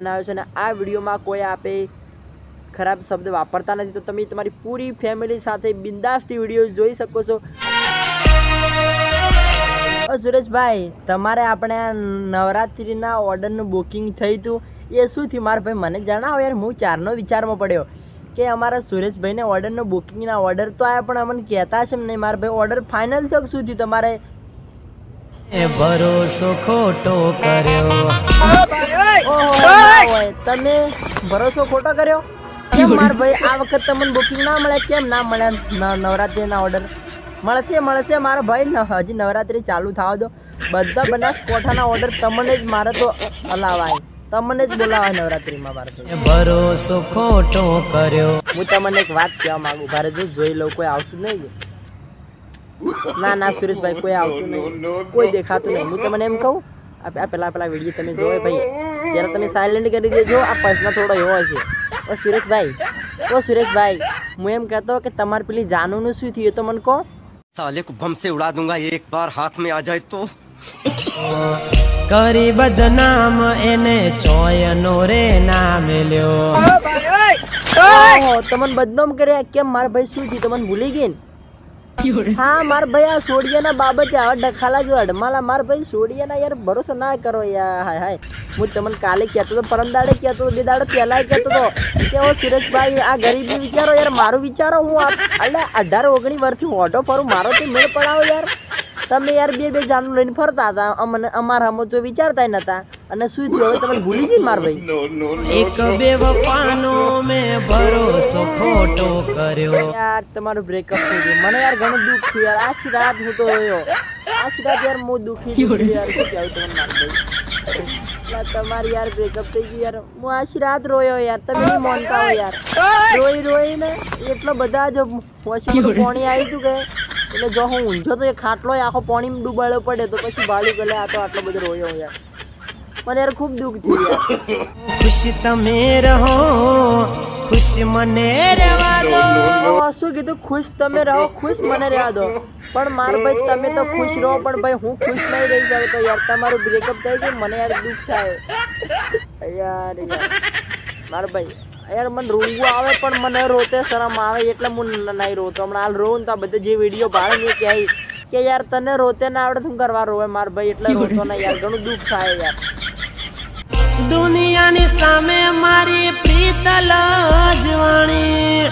બનાવ્યો છે અને આ વિડીયોમાં કોઈ આપે ખરાબ શબ્દ વાપરતા નથી તો તમે તમારી પૂરી ફેમિલી સાથે બિંદાસથી વીડિયો જોઈ શકો છો. સુરેશભાઈ તમારે આપણે નવરાત્રિના ઓર્ડરનું બુકિંગ થયું હતું. એ શું થયું? મારા ભાઈ મને જણાવો યાર હું ચારનો વિચારમાં પડ્યો કે અમારા સુરેશભાઈને ઓર્ડરનો બુકિંગના ઓર્ડર તો આવ્યા પણ અમને કહેતા છે નહીં. મારા ભાઈ ઓર્ડર ફાઇનલ થયો શું થયું તમારે? એ ભરોસો ખોટો કર્યો. તમે ભરોસો ખોટો કર્યો? કેમ માર ભાઈ આ વખત તમને બુકિંગ ના મળે કેમ ના મળે નવરાત્રીના ઓર્ડર મળશે મળશે મારા ભાઈ હજી નવરાત્રી ચાલુ થવા દો. બધા બનાસકોઠાના ઓર્ડર તમને જ મારે તો અલાવાય. તમને જ બોલાવાય નવરાત્રીમાં મારે ભરોસો ખોટો કર્યો. હું તમને એક વાત કહેવા માંગુ ભારે જો જોઈ લઉં કોઈ આવતું નહીં ના ના સુરેશભાઈ કોઈ આવતું નહીં કોઈ દેખાતું નહીં. હું તમને એમ કહું આ પેલા પેલા વીડિયો તમે જોયો ભાઈ. ત્યારે તમે સાયલેન્ટ કરી દેજો આ પર્સનો થોડો એવો છે ઓ સુરેશભાઈ ઓ સુરેશભાઈ હું એમ કહેતો કે તમારે પેલી જાનુનું શું થયું તો મને કહો. સાલે કો બમ ઉડા દૂંગા એક બાર હાથ મે આ જાય તો. કરી બદનામ એને ચોયનો રે ના મેલ્યો તમને બદનામ કર્યા. કેમ મારા ભાઈ શું થયું? તમને ભૂલી ગઈ ને? હા માર ભાઈ આ સોડિયાના બાબતે આવા ડખાલા જો અડમાલા. મારા ભાઈ સોડિયાના યાર ભરોસો ના કરો યાર. હાય હાય. હું તમને કાલે કહેતો હતો પરમ દાડે કહેતો હતો બે દાડે પહેલા કહેતો હતો કે ઓ સુરેશભાઈ આ ગરીબી વિચારો યાર મારું વિચારો. હું એટલે અઢાર ઓગણીસ વર્ષથી ઓટો ફરું મારો તો મેળ પડાવો યાર. તમે યાર બે બે જાનું લઈને ફરતા હતા. અમને અમારા હમો તો વિચારતા નતા. અને શું થયું? હવે તમે ભૂલી ગઈ મારા ભાઈ. એક બે વફાનો મેં ભરોસો ખોટો કર્યો. યાર તમારું બ્રેકઅપ થઈ ગયું. મને યાર ઘણું દુઃખ થયું યાર. આખી રાત હું તો રહ્યો. આખી રાત યાર હું દુઃખી દુઃખી યાર શું કહેવું તમને મારી તમારી યાર બ્રેકઅપ થઈ ગયું યાર. હું આખી રાત રોયો યાર. તમે નહીં માનતા હો યાર. રોઈ રોઈ ને એટલો બધા જ વોશિંગ પાણી આવી હતું કે. એટલે જો હું ઊંઝો તો એ ખાટલો આખો પાણીમાં ડૂબાડ્યો પડે તો પછી બાળી ગલે. આ તો આટલો બધો રોયો યાર. મને યાર ખૂબ દુઃખ થયું. ખુશ તમે રહો ખુશ મને રહેવા દો. શું કીધું? ખુશ તમે રહો ખુશ મને રહેવા દો. પણ માર ભાઈ તમે તો ખુશ રહો પણ ભાઈ હું ખુશ નહીં રહી જાઉં તો યાર તમારું બ્રેકઅપ થઈ ગયું મને યાર દુઃખ થાય. યાર યાર માર ભાઈ યાર મને રોવું આવે પણ મને રોતે શરમ આવે એટલે હું નહીં રોતો. હમણાં હાલ રોઉં તો આ બધા જે વીડિયો ભાડે ને એ કહે કે યાર તને રોતે ના આવડે શું કરવા રોવે માર ભાઈ એટલે રોતો ના યાર ઘણું દુઃખ થાય યાર. દુનિયાની સામે મારી પ્રીત જવાણી